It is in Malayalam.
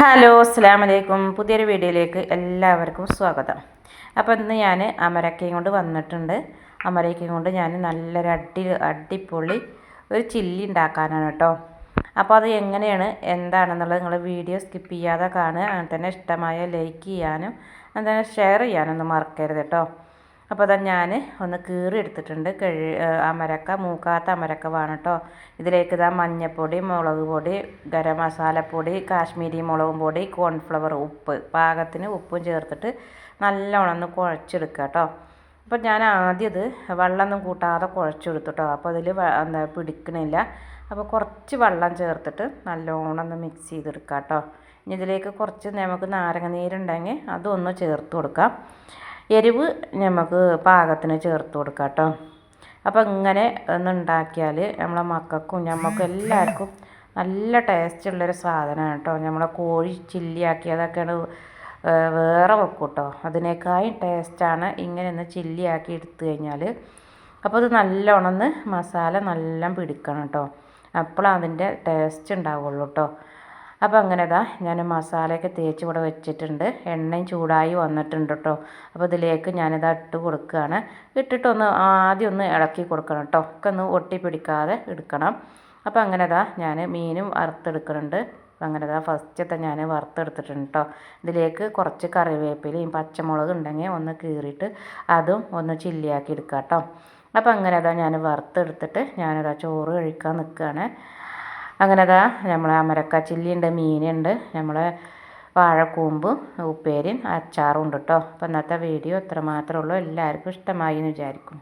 ഹലോ അസ്സാം വലൈക്കും പുതിയൊരു വീഡിയോയിലേക്ക് എല്ലാവർക്കും സ്വാഗതം. അപ്പോൾ ഇന്ന് ഞാൻ അമരക്കയും കൊണ്ട് വന്നിട്ടുണ്ട്. അമരക്കയും കൊണ്ട് ഞാൻ നല്ലൊരു അടി അടിപൊളി ഒരു ചില്ലി ഉണ്ടാക്കാനാണ് കേട്ടോ. അപ്പോൾ അത് എങ്ങനെയാണ് എന്താണെന്നുള്ളത് നിങ്ങൾ വീഡിയോ സ്കിപ്പ് ചെയ്യാതെ കാണുക. അങ്ങനെ തന്നെ ഇഷ്ടമായ ലൈക്ക് ചെയ്യാനും അങ്ങനെ തന്നെ ഷെയർ ചെയ്യാനൊന്നും മറക്കരുത് കേട്ടോ. അപ്പോൾ അതാ ഞാൻ ഒന്ന് കീറി എടുത്തിട്ടുണ്ട്. കഴി അമരക്ക മൂക്കാത്ത അമരക്ക വേണം കേട്ടോ ഇതിലേക്ക് ഇതാ മഞ്ഞൾപ്പൊടി മുളക് പൊടി ഗരം മസാലപ്പൊടി കാശ്മീരി മുളകും പൊടി കോൺഫ്ലവർ ഉപ്പ്. പാകത്തിന് ഉപ്പും ചേർത്തിട്ട് നല്ലോണം ഒന്ന് കുഴച്ചെടുക്കുക കേട്ടോ അപ്പോൾ ഞാൻ ആദ്യം ഇത് വെള്ളമൊന്നും കൂട്ടാതെ കുഴച്ചെടുത്തുട്ടോ അപ്പോൾ അതിൽ എന്താ പിടിക്കണില്ല. അപ്പോൾ കുറച്ച് വെള്ളം ചേർത്തിട്ട് നല്ലോണം ഒന്ന് മിക്സ് ചെയ്തെടുക്കുക കേട്ടോ ഇനി ഇതിലേക്ക് കുറച്ച് നമുക്ക് നാരങ്ങ നീരുണ്ടെങ്കിൽ അതൊന്ന് ചേർത്ത് കൊടുക്കാം. എരിവ് നമുക്ക് പാകത്തിന് ചേർത്ത് കൊടുക്കാം കേട്ടോ അപ്പോൾ ഇങ്ങനെ ഒന്ന് ഉണ്ടാക്കിയാൽ നമ്മളെ മക്കൾക്കും ഞമ്മക്കും എല്ലാവർക്കും നല്ല ടേസ്റ്റ് ഉള്ളൊരു സാധനമാണ് കേട്ടോ നമ്മളെ കോഴി ചില്ലിയാക്കിയതൊക്കെയാണ് വേറെ വെക്കും കേട്ടോ അതിനേക്കാളും ടേസ്റ്റാണ് ഇങ്ങനെ ഒന്ന് ചില്ലിയാക്കി എടുത്തു കഴിഞ്ഞാൽ അപ്പോൾ അത് നല്ലോണം മസാല നല്ല പിടിക്കണം കേട്ടോ അപ്പോൾ അതിന്റെ ടേസ്റ്റ് ഉണ്ടാവുള്ളൂ കേട്ടോ അപ്പോൾ അങ്ങനെ ഇതാ ഞാൻ മസാലയൊക്കെ തേച്ച് ഇവിടെ വെച്ചിട്ടുണ്ട്. എണ്ണയും ചൂടായി വന്നിട്ടുണ്ട് കേട്ടോ അപ്പോൾ ഇതിലേക്ക് ഞാനിത് ഇട്ട് കൊടുക്കുകയാണ് ഇട്ടിട്ടൊന്ന് ആദ്യം ഒന്ന് ഇളക്കി കൊടുക്കണം കേട്ടോ ഒക്കെ ഒന്ന് ഒട്ടി പിടിക്കാതെ എടുക്കണം. അപ്പോൾ അങ്ങനെ ഇതാ ഞാൻ മീനും വറുത്തെടുക്കുന്നുണ്ട്. അങ്ങനെ ഇതാ ഫസ്റ്റത്തെ ഞാൻ വറുത്തെടുത്തിട്ടുണ്ട് കേട്ടോ ഇതിലേക്ക് കുറച്ച് കറിവേപ്പിലയും പച്ചമുളക് ഉണ്ടെങ്കിൽ ഒന്ന് കീറിയിട്ട് അതും ഒന്ന് ചില്ലിയാക്കി എടുക്കാം കേട്ടോ അപ്പോൾ അങ്ങനെ അതാ ഞാൻ വറുത്തെടുത്തിട്ട് ഞാനിതാ ചോറ് കഴിക്കാൻ നിൽക്കുകയാണ്. അങ്ങനെ അതാ നമ്മളെ അമരക്ക ചില്ലിയുണ്ട് മീനുണ്ട് നമ്മളെ വാഴക്കൂമ്പ് ഉപ്പേരിയും അച്ചാറും ഉണ്ട് കേട്ടോ അപ്പോൾ ഇന്നത്തെ വീഡിയോ ഇത്ര മാത്രമേ ഉള്ളൂ. എല്ലാവർക്കും ഇഷ്ടമായി എന്ന് വിചാരിക്കും